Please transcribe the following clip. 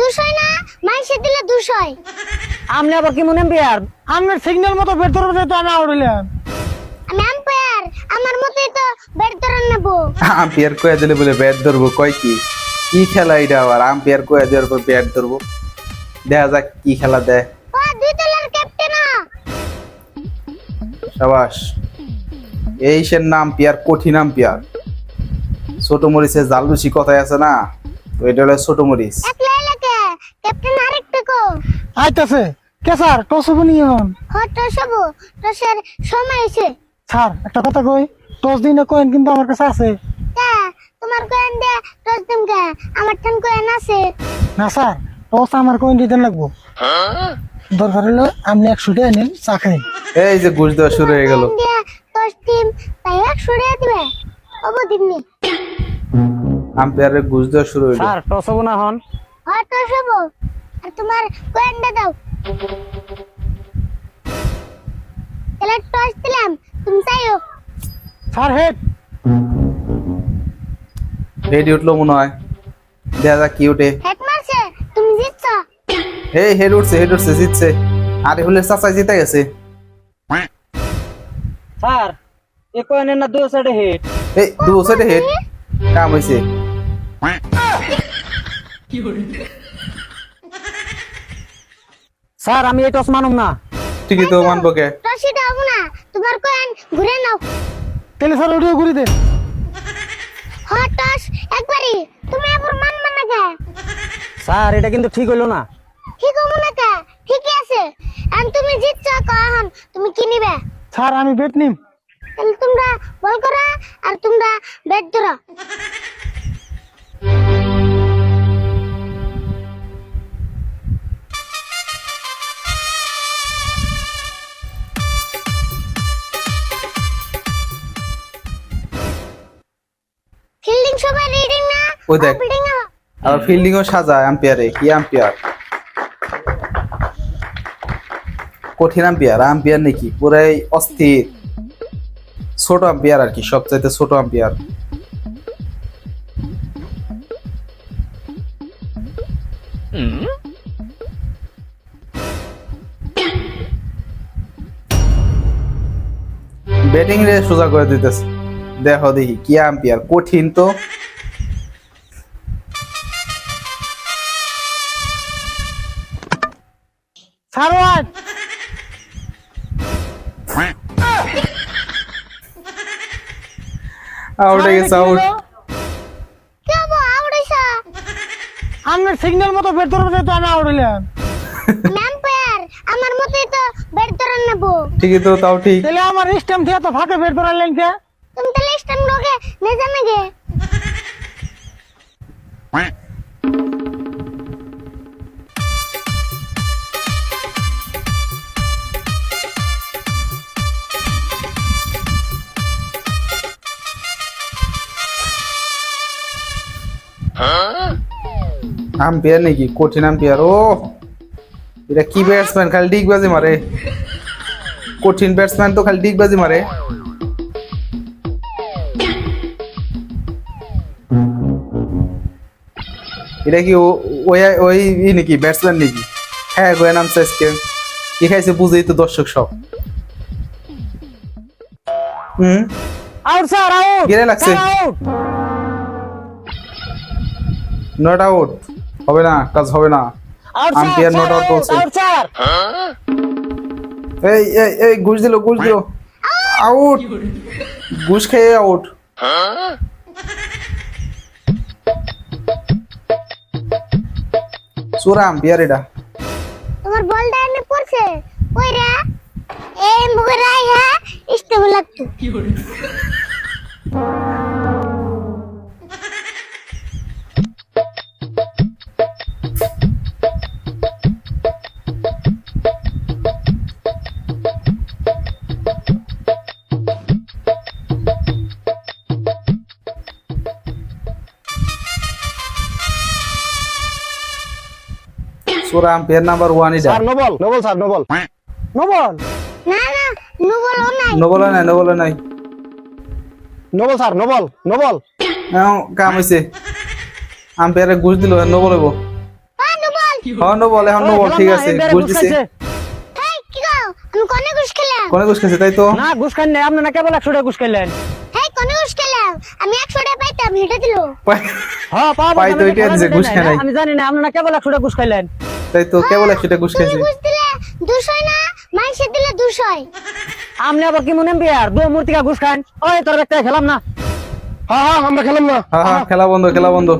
দুশোই না? মাইসে দিলে দুশোই আপনি আবার কি মনে বিয়ার আপনার সিগন্যাল মতো বের ধরবে তো আমি আউড়িলাম আমি আম্পায়ার আমার মতোই তো বের ধরে নেব। আম্পিয়ার কয়ে দিলে বলে ব্যাট ধরবো কয় কি? কি খেলা এটা আবার? আম্পিয়ার কয়ে দেওয়ার পর ব্যাট ধরবো। দেখা যাক কি খেলা দেয়। ও দুই তলার ক্যাপ্টেন সাবাস এই সে নাম পিয়ার কঠিন আম্পিয়ার ছোট মরিচের জাল লুচি কথায় আছে না? তো এটা হলো ছোট মরিচ। ক্যাপ্টেন আরেকটা কো। আইতাছে। কে স্যার? টস হব নি এখন হট সবু টসের সময় হয়েছে। স্যার একটা কথা কই টস দিন কয়েন কিন্তু আমার কাছে আছে। তা তোমার কয়েন দিয়ে টস দিম কে? আমার ঠান কয়েন আছে। না স্যার টস আমার কয়েন দিতে লাগবো। দরকার হলো আপনি একশো টাকা নিন চা খাই। এই যে ঘুষ দেওয়া শুরু হয়ে গেল। টস দিম তাই এক সরে দিবে। অবো দিমনি। আম্পিয়ারের ঘুষ দেওয়া শুরু হইল। স্যার টস হব না এখন। হট সবু। আর তোমার কয়েনটা দাও। তাহলে টস দিলাম তুমি চাইও। স্যার হেড হেড উঠল মনে হয়। দেখা যাক কি উঠে। হেড মারছে তুমি জিতছ। এই হেড উঠছে হেড উঠছে জিতছে। আরে হলে চাচাই জিতে গেছে। স্যার এ কয়েনের না দুই সাইডে হেড এই দু সাইডে হেড কাম হয়েছে স্যার আমি এই টস মানুম না। ঠিকই তো মানবো কে? টসিটা হব না। তোমার কয়েন ঘুরে নাও। তাহলে স্যার ওটিও ঘুরি দেন। হট টস একবারই। তুমি আবার মানবা না কে? স্যার এটা কিন্তু ঠিক হইল না। ঠিক হব না কে? ঠিকই আছে। আর তুমি জিতছ কখন তুমি কি নিবে? স্যার আমি বেট নিম। তাহলে তোমরা বল করো আর তোমরা ব্যাট ধরো। ওই দেখ। আবার ফিল্ডিংও সাজায় আম্পিয়ারে কি আম্পিয়ার কঠিন আম্পিয়ার আম্পিয়ার নাকি পুরাই অস্থির। ছোট আম্পিয়ার আর কি, সবচাইতে ছোট আম্পিয়ার ব্যাটিং রে সোজা করে দিতেছে। দেখো দেখি, কি আম্পিয়ার কঠিন তো। স্যার ওয়াট আউট হয়ে গেছে আউট কি হব আউড়াইছা আপনার সিগন্যাল মতো বের ধরবে তো আমি আউড়িলাম ম্যাম্পায়ার আমার মতোই তো ব্যাট ধরে নেব ঠিকই তো তাও ঠিক তাহলে আমার স্টেম থেকে তো ফাঁকে বের ধরালেন কে তুমি তাহলে স্টান লোকে নে জানে গে আম্পিয়ার নাকি? কঠিন আম্পিয়ার ও! এটা কি ব্যাটসম্যান খালি ডিগবাজি মারে। কঠিন ব্যাটসম্যান তো খালি ডিগবাজি মারে। এটা কি ওই ওই ই নাকি? ব্যাটসম্যান নাকি? হ্যাঁ গোয়া নামছে আজকে। কি খাইছে বুঝেই তো দর্শক সব। হুম? আউট স্যার আউট গেরে লাগছে। আউট নট আউট হবে না কাজ হবে না। আউট Umpire not out বলছে। আউট এই এই এই ঘুষ দিল ঘুষ দিল। আউট ঘুষ খেয়ে আউট চোরা আম্পিয়ার এটা। তোমার বলটা এনে পড়ছে? কই রে? এই মুগরা ইহা ইস্তে লাগতো চোরা আম্পিয়ার নাম্বার ওয়ান এটা। Sir no ball no ball sir no ball. No ball? না নাই। নবলে নাই নবলে নাই। No ball sir no ball no ball. কাম হয়েছে আম্পিয়ারে ঘুষ দিল নবলেব আ নু হন বলে হন ঠিক আছে ঘুষ দিছে। হেই কি গো আমি কোনে ঘুষ খেলাম? কোনে ঘুষ খেয়েছে তাই তো? না ঘুষ খান নাই আপনি না কেবল একশো টাকা ঘুষ খাইলেন। হেই কোনে ঘুষ খেলাম? আমি একশো টাকা পাইতাম হেঁটে দিল। হ্যাঁ পাবো পাই তো এটা ঘুষ নাই, আমি জানি না আপনি না কেবল একশো টাকা ঘুষ খাইলেন। তাই তো কেবল তুমি খেয়েছে। ঘুষ দিলে দুশোই না মানুষের দিলে দুশোই আপনি আবার কি মনে বিয়ার দু মূর্তিকা ঘুষ খান ওই তোর একটা খেলাম না। হ্যাঁ হ্যাঁ আমরা খেলাম না। হ্যাঁ হ্যাঁ খেলা বন্ধ খেলা বন্ধ।